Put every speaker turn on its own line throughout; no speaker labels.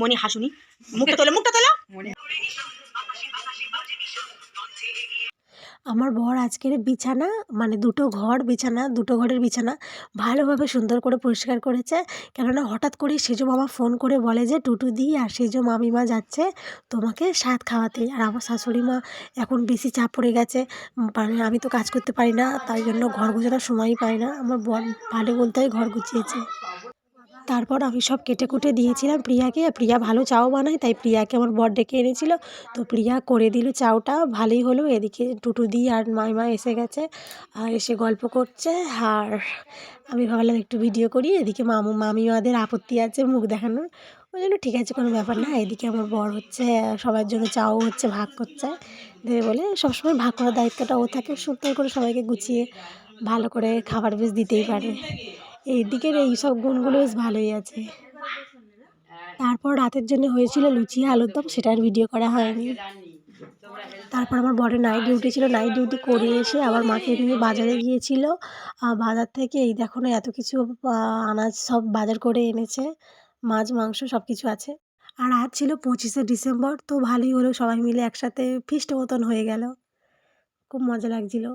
মনি হাসুনি। মুখটা তোলো মুখটা তোলো।
আমার বর আজকের বিছানা মানে দুটো ঘর বিছানা দুটো ঘরের বিছানা ভালোভাবে সুন্দর করে পরিষ্কার করেছে। কেননা হঠাৎ করে সেজো মামা ফোন করে বলে যে টুটু দি আর সেজো মামিমা যাচ্ছে তোমাকে স্বাদ খাওয়াতে। আর আমার শাশুড়ি মা এখন বেশি চাপ পড়ে গেছে মানে আমি তো কাজ করতে পারি না তাই জন্য ঘর গোছানোর সময়ই পাই না। আমার বর ভালো বলতে হয় ঘর গুছিয়েছে। তারপর আমি সব কেটে কুটে দিয়েছিলাম প্রিয়াকে। প্রিয়া ভালো চাও বানায়, তাই প্রিয়াকে আমার বর ডেকে এনেছিল। তো প্রিয়া করে দিল চাউটা ভালোই হলো। এদিকে টুটুদি আর মাইমা এসে গেছে, আর এসে গল্প করছে। আর আমি ভাবলাম একটু ভিডিও করি। এদিকে মামু, মামিমাদের আপত্তি আছে, মুখ দেখানোর। ওই জন্য ঠিক আছে, কোনো ব্যাপার না। এদিকে আমার বর হচ্ছে, সবার জন্য চাও হচ্ছে, ভাগ করছে। দেবে বলে, সবসময় ভাগ করার দায়িত্বটা ও থাকে। সুন্দর করে সবাইকে গুছিয়ে ভালো করে খাবার বেশ দিতেই পারে। এই দিকের এই সব গুণগুলো বেশ ভালোই আছে। তারপর রাতের জন্য হয়েছিল লুচি, আলুর দম সেটার ভিডিও করা হয়নি। তারপর আমার বড় নাইট ডিউটি ছিল নাইট ডিউটি করে এসে আবার মাকে নিয়ে বাজারে গিয়েছিল। বাজার থেকে এই দেখো না, এত কিছু আনাজ সব বাজার করে এনেছে। মাছ, মাংস সব কিছু আছে। আর আজ ছিল পঁচিশে ডিসেম্বর, তো ভালোই হলো, সবাই মিলে একসাথে ফিস্ট মতন হয়ে গেল। খুব মজা লাগছিল।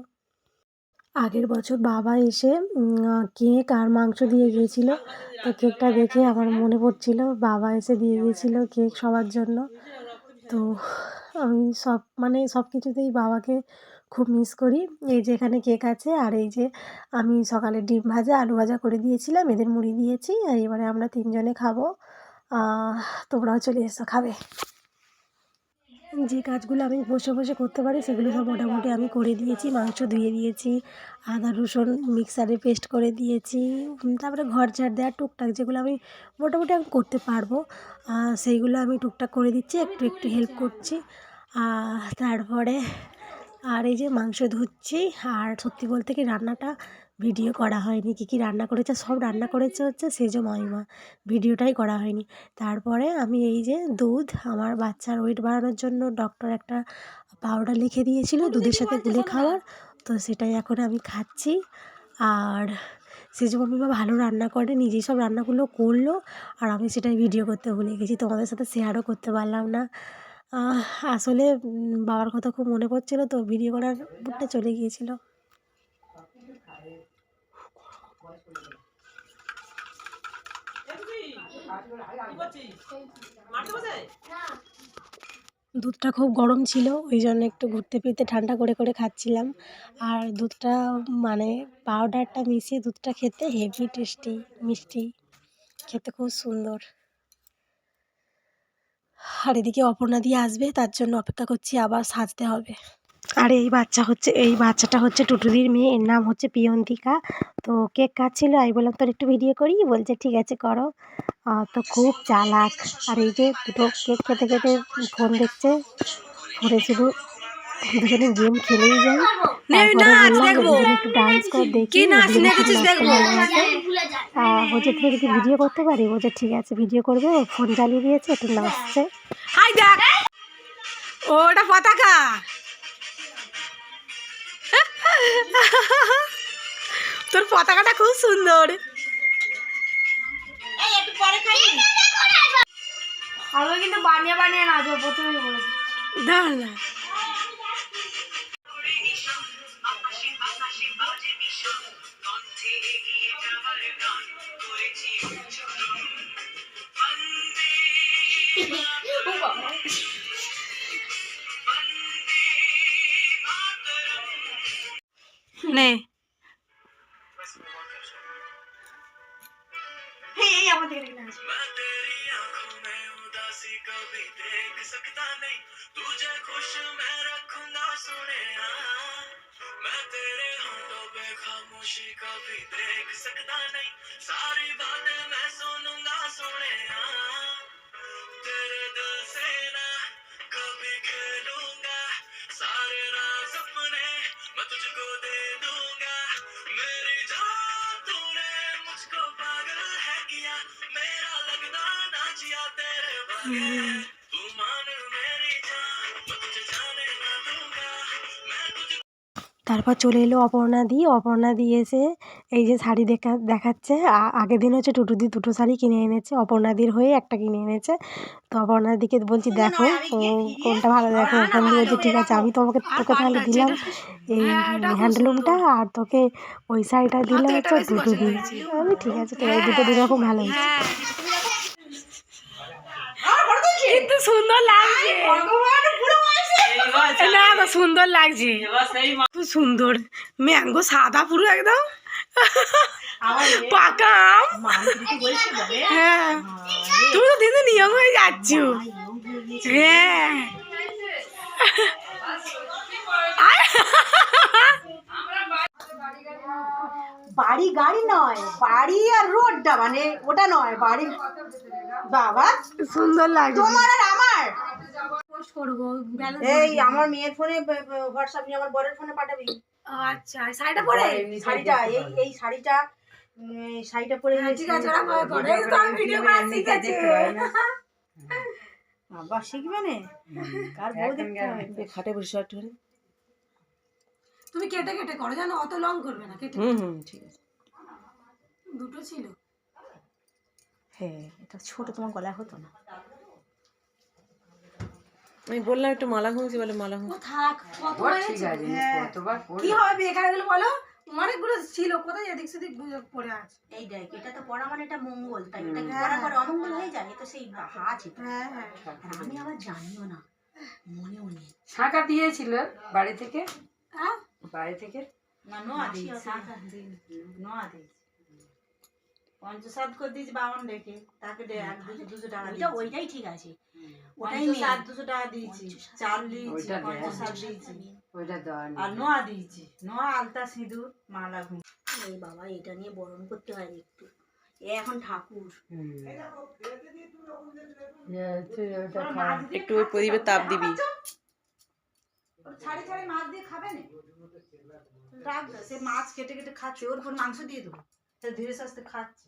আগের বছর বাবা এসে কেক আর মাংস দিয়ে গিয়েছিল। তো কেকটা দেখে আমার মনে পড়ছিল, বাবা এসে দিয়ে গিয়েছিল কেক সবার জন্য। তো আমি সব মানে সব কিছুতেই বাবাকে খুব মিস করি। এই যে এখানে কেক আছে, আর এই যে আমি সকালে ডিম ভাজা, আলু ভাজা করে দিয়েছিলাম, এদের মুড়ি দিয়েছি, আর এবারে আমরা তিনজনে খাব। তোমরাও চলে এসো, খাবে। যে কাজগুলো আমি বসে বসে করতে পারি, সেগুলো সব মোটামুটি আমি করে দিয়েছি। মাংস ধুয়ে দিয়েছি, আদা, রসুন মিক্সারে পেস্ট করে দিয়েছি তারপরে ঘর ঝাড় দেওয়া টুকটাক যেগুলো আমি মোটামুটি আমি করতে পারব সেইগুলো আমি টুকটাক করে দিচ্ছি, একটু একটু হেল্প করছি। তারপরে আর এই যে মাংস ধুচ্ছি আর সত্যি বলতে কি রান্নাটা ভিডিও করা হয়নি। কী কী রান্না করেছে? সব রান্না করেছে হচ্ছে সেজো মামিমা। ভিডিওটাই করা হয়নি। তারপরে আমি এই যে দুধ আমার বাচ্চার ওয়েট বাড়ানোর জন্য ডক্টর একটা পাউডার লিখে দিয়েছিল দুধের সাথে গুলে খাওয়ার। তো সেটাই এখন আমি খাচ্ছি। আর সেজো মামিমা ভালো রান্না করে নিজেই সব রান্নাগুলো করল। আর আমি সেটাই ভিডিও করতে ভুলে গেছি। তোমাদের সাথে শেয়ারও করতে পারলাম না। আসলে বাবার কথা খুব মনে পড়ছিল তো ভিডিও করার মুডটা চলে গিয়েছিল। দুধটা খুব গরম ছিল, ওই জন্য একটু ঘুরতে ফিরতে ঠান্ডা করে করে খাচ্ছিলাম। আর দুধটা মানে পাউডারটা মিশিয়ে দুধটা খেতে হেভি টেস্টি মিষ্টি, খেতে খুব সুন্দর। আর এদিকে অপর্ণা দিয়ে আসবে, তার জন্য অপেক্ষা করছি, আবার সাজতে হবে। আর, এই বাচ্চা হচ্ছে, এই বাচ্চাটা হচ্ছে টুটুদির মেয়ে, এর নাম হচ্ছে পিয়ন্তিকা তো কেক কাটছিল, আমি বললাম, তোর একটু ভিডিও করি? বলছে, ঠিক আছে, করো। তো খুব চালাক। আর এই যে দুটো কেক খেতে খেতে ফোন দেখছে ফোনে শুধু দুজনে গেম খেলেই দুজনে একটু ডান্স কর দেখি বলছে তুমি কি ভিডিও করতে পারি? বলছে ঠিক আছে ভিডিও করবে। ও ফোন চালিয়ে দিয়েছে একটু নাচছে।
হাই দেখ। ওটা পতাকা। তোর পতাকাটা খুব সুন্দর।
আমি কিন্তু বানিয়ে বানিয়ে নাচবো প্রথমেই বলেছি
দাঁড়া।
पे खामोशी कभी देख सकता नहीं। सारी बातें मैं सुनूँगा सुने
তারপর চলে এলো অপর্ণা দি। অপর্ণা দি এসে এই যে শাড়ি দেখা দেখাচ্ছে। আগের দিন হচ্ছে টুটুদি দুটো শাড়ি কিনে এনেছে। অপর্ণাদির হয়ে একটা কিনে এনেছে। তো অপর্ণাদিকে বলছি দেখো ও কোনটা ভালো দেখো অপর্ণাদি বলছে ঠিক আছে আমি তোমাকে তোকে তাহলে দিলাম এই হ্যান্ডলুমটা আর তোকে ওই শাড়িটা দিলাম হচ্ছে দুটো দিন আমি ঠিক আছে তো এই দুটো দিলে খুব ভালো হয়েছে।
কিন্তু সুন্দর লাগছে। না না সুন্দর লাগছে। খুব সুন্দর। ম্যাঙ্গো সাদা পুরো একদম। পাকা আম। হ্যাঁ। তুমি তো নিয়ম হয়ে যাচ্ছ। হ্যাঁ।
বাড়ি গাড়ি নয় বাড়ি আর রোডটা মানে ওটা নয় বাড়ি। বাবা
সুন্দর লাগছে।
তোমার আর আমার?
পোস্ট করব
এই আমার মেয়ের ফোনে হোয়াটসঅ্যাপ নিয়ে আমার বরের ফোনে পাঠাবি।
আচ্ছা শাড়িটা পরে?
শাড়িটা এই এই শাড়িটা শাড়িটা পরে
হ্যাঁ, ঠিক আছে ওরা ভয় করে তো আমি ভিডিও করা শিখেছি
বাবা শিখবে না। কার বউ দেখতে হবে? খাটে বসে শর্ট করে
তুমি কেটে কেটে করো জানো অত লং করবে না কেটে।
হুম হুম ঠিক আছে।
দুটো ছিল।
হ্যাঁ এটা ছোট তোমার গলায় হতো না।
আমি বললাম একটু মালা ঘুমছি বলে মালা ঘুম
থাক হ্যাঁ। কি হবে এখানে গেলে বলো? অনেকগুলো ছিল কোথায় এদিক সেদিক পড়ে আছে?
এই দেখ এটা তো পড়া মানে এটা মঙ্গল তাই এটা কি পড়া করে অমঙ্গল হয়ে যায়? তো সেই এটা
হ্যাঁ হ্যাঁ।
আমি আবার জানিও না মনেও নেই।
শাঁখা দিয়েছিল বাড়ি থেকে?
হ্যাঁ?
বাড়ি থেকে?
না নোয়া দিয়েছি। নোয়া দিয়েছি। পঞ্চাশ করে দিয়েছি বামন ডেকে তাকে এক দুশো দুশো টাকা দিয়েছি। ওইটাই ঠিক আছে। ওটাই সাত দুশো টাকা দিয়েছি চাল দিয়েছি পঞ্চাশ ষাট দিয়েছি।
ওইটা
আর নোয়া দিয়েছি নোয়া আলতা সিঁদুর মালা ঘুম। এই বাবা এটা নিয়ে বরণ করতে হয় একটু। এখন ঠাকুর।
একটু ওই তাপ দিবি।
ছাড়ি ছাড়ি মাছ দিয়ে খাবে না? রাখ সে মাছ কেটে কেটে খাচ্ছে ওর উপর মাংস দিয়ে দেবো। ধীরে সুস্থে খাচ্ছে।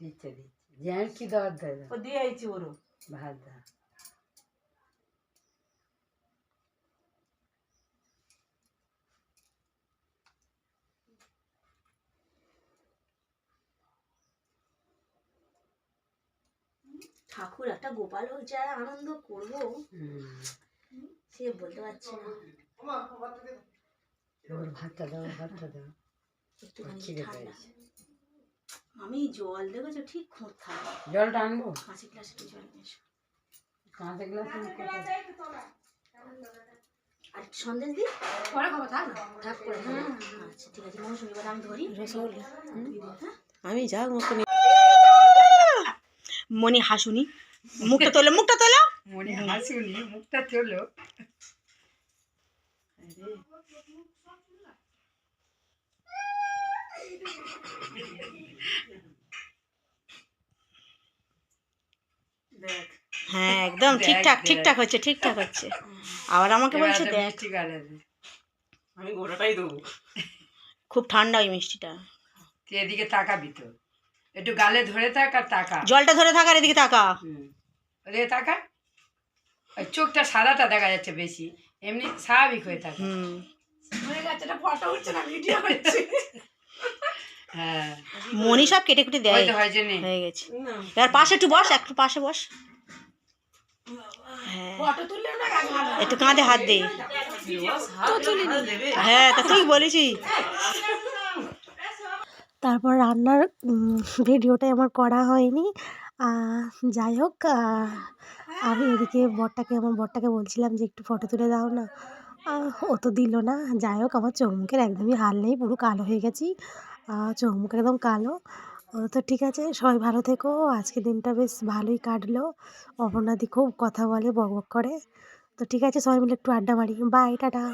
দিচ্ছে দিচ্ছে জ্যাঁ কি দেওয়ার দেয়
ও দিয়ে আইছি ওরও
ভাত দাও
ঠাকুর একটা গোপাল হয়েছে আর আনন্দ করব। সে বলতে পারছে না।
ভাতটা দাও ভাতটা দাও।
একটুখানি
খিদে পেয়েছে।
আমি জল দেখেছ ঠিক খুঁত থাকে
জলটা আনব?
কাঁচি গ্লাসে একটু জল নিয়ে এসো।
কাঁচা গ্লাস
আর সন্দেশ দিই?
পরে খবর থাক
থাক করে খাব। আচ্ছা ঠিক আছে মৌসুমি এবার আমি ধরি। হ্যাঁ?
আমি যা মুখ
মনি হাসুনি। মুখটা তোলো মুখটা তোলো।
মনে হাসুনি মুখটা চলো
হ্যাঁ একদম ঠিকঠাক ঠিকঠাক হচ্ছে ঠিকঠাক হচ্ছে। আবার আমাকে বলছে দেখ।
আমি গোটাটাই দেবো।
খুব ঠান্ডা ওই মিষ্টিটা।
তুই এদিকে তাকাবি তো। একটু গালে ধরে থাক আর তাকা।
জলটা ধরে থাকার এদিকে তাকা।
ওদিকে তাকা। ওই চোখটা সাদাটা দেখা যাচ্ছে বেশি। এমনি স্বাভাবিক হয়ে থাকে।
হয়ে গেছে এটা ফটো উঠছে না ভিডিও হচ্ছে
হ্যাঁ।
মনি সব কেটে কুটে দেয়।
হয়
হয়ে গেছে। এবার পাশে একটু বস একটু পাশে বস। হ্যাঁ। একটু কাঁধে হাত দে। হ্যাঁ তা তুই বলেছি।
তারপর রান্নার ভিডিওটাই আমার করা হয়নি। যাই হোক আহ, আমি এদিকে বরটাকে, আমার বরটাকে বলছিলাম যে একটু ফটো তুলে দাও না। ও তো দিল না। যাই হোক, আমার চোখ মুখের একদমই হাল নেই, পুরো কালো হয়ে গেছি। চোখ মুখ একদম কালো। তো ঠিক আছে, সবাই ভালো থেকো। আজকের দিনটা বেশ ভালোই কাটলো। অপর্ণাদি খুব কথা বলে, বক বক করে। তো ঠিক আছে, সবাই মিলে একটু আড্ডা মারি। Bye ta-ta.